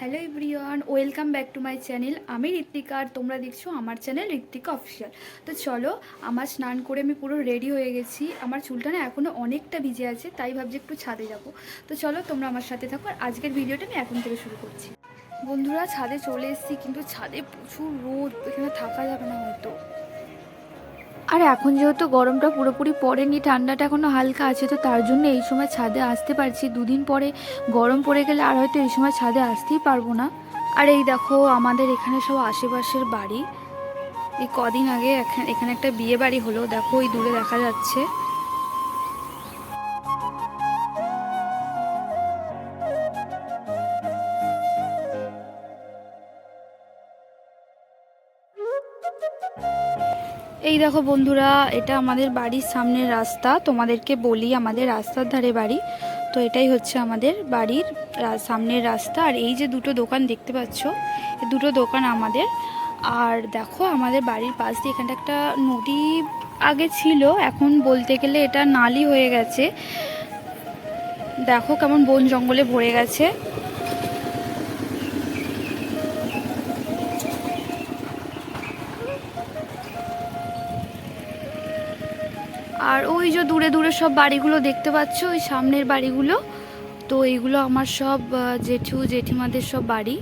Hello everyone, welcome back to my channel. আমি ঋত্বিকা আর তোমরা দেখছ আমার চ্যানেল ঋত্বিকা অফিসিয়াল। তো চলো, আমার স্নান করে আমি পুরো রেডি হয়ে গেছি। আমার চুলটা না এখনও অনেকটা ভিজে আছে, তাই ভাবছি একটু ছাদে যাব। তো চলো, তোমরা আমার সাথে থাকো আর আজকের ভিডিওটা আমি এখন থেকে শুরু করছি। বন্ধুরা, ছাদে চলে এসেছি, কিন্তু ছাদে প্রচুর রোদ এখানে থাকা যাবে না হয়তো। আর এখন যেহেতু গরমটা পুরোপুরি পড়েনি, ঠান্ডাটা এখনও হালকা আছে, তো তার জন্য এই সময় ছাদে আসতে পারছি। দুদিন পরে গরম পড়ে গেলে আর হয়তো এই সময় ছাদে আসতেই পারব না। আর এই দেখো, আমাদের এখানে সব আশেপাশের বাড়ি। এই কদিন আগে এখানে এখানে একটা বিয়ে বাড়ি হলো, দেখো ওই দূরে দেখা যাচ্ছে। এই দেখো বন্ধুরা, এটা আমাদের বাড়ির সামনের রাস্তা। তোমাদেরকে বলি, আমাদের রাস্তার ধারে বাড়ি। তো এটাই হচ্ছে আমাদের বাড়ির সামনের রাস্তা। আর এই যে দুটো দোকান দেখতে পাচ্ছ দুটো দোকান আমাদের। আর দেখো, আমাদের বাড়ির পাশ দিয়ে এখানটা একটা নদী আগে ছিল, এখন বলতে গেলে এটা নালি হয়ে গেছে। দেখো কেমন বন জঙ্গলে ভরে গেছে। আর ওই যে দূরে দূরে সব বাড়িগুলো দেখতে পাচ্ছ, ওই সামনের বাড়িগুলো। তো এইগুলো আমার সব জেঠু, জেঠিমাদের সব বাড়ি।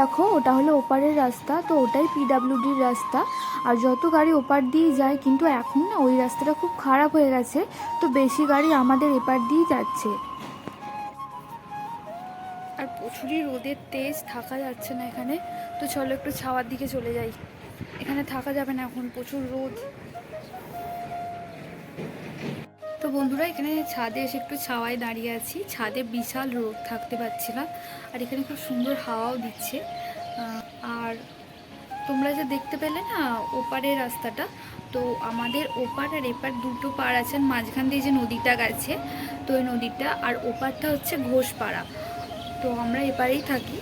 দেখো, ওটা হলো ওপারের রাস্তা, তো ওটাই পিডাব্লিউডির রাস্তা। আর যত গাড়ি ওপার দিয়েই যায়, কিন্তু এখন না ওই রাস্তাটা খুব খারাপ হয়ে গেছে, তো বেশি গাড়ি আমাদের এপার দিয়েই যাচ্ছে। আর প্রচুরই রোদের তেজ, থাকা যাচ্ছে না এখানে। তো চলো একটু ছাওয়ার দিকে চলে যাই। এখানে থাকা যাবে না এখন, প্রচুর রোদ। বন্ধুরা, এখানে ছাদে এসে একটু ছাওয়ায় দাঁড়িয়ে আছি। ছাদে বিশাল রোদ থাকতে পারছি না, আর এখানে খুব সুন্দর হাওয়াও দিচ্ছে। আর তোমরা যে দেখতে পেলে না ওপারের রাস্তাটা, তো আমাদের ওপার আর এপার দুটো পাড় আছে মাঝখান দিয়ে যে নদীটা গেছে, তো ওই নদীটা, আর ওপারটা হচ্ছে ঘোষপাড়া। তো আমরা এপারেই থাকি।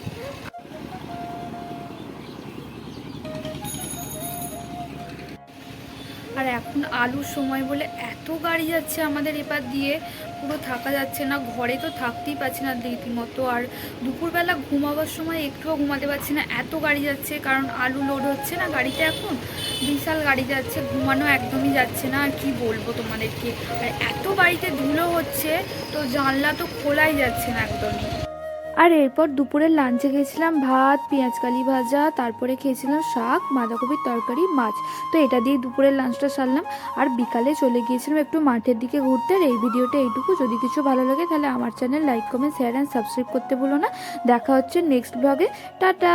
আর এখন আলুর সময় বলে এত গাড়ি যাচ্ছে আমাদের এপার দিয়ে, পুরো থাকা যাচ্ছে না, ঘরে তো থাকতেই পারছি না রীতিমতো। আর দুপুরবেলা ঘুমাবার সময় একটুও ঘুমাতে পারছি না, এত গাড়ি যাচ্ছে, কারণ আলু লোড হচ্ছে না গাড়িতে এখন। বিশাল গাড়ি যাচ্ছে, ঘুমানো একদমই যাচ্ছে না, আর কি বলব তোমাদেরকে? আর এত বাড়িতে ধুলো হচ্ছে, তো জানলা তো খোলাই যাচ্ছে না একদমই। আর এরপর দুপুরের লাঞ্চে খেয়েছিলাম ভাত, পেঁয়াজ কালি ভাজা, তারপরে খেয়েছিলাম শাক, বাঁধাকপির তরকারি, মাছ। তো এটা দিয়ে দুপুরের লাঞ্চটা সারলাম। আর বিকালে চলে গিয়েছিলাম একটু মাঠের দিকে ঘুরতে। আর এই ভিডিওটা এইটুকু। যদি কিছু ভালো লাগে তাহলে আমার channel like comment share and subscribe করতে ভুলো না। দেখা হচ্ছে নেক্সট ব্লগে টাটা!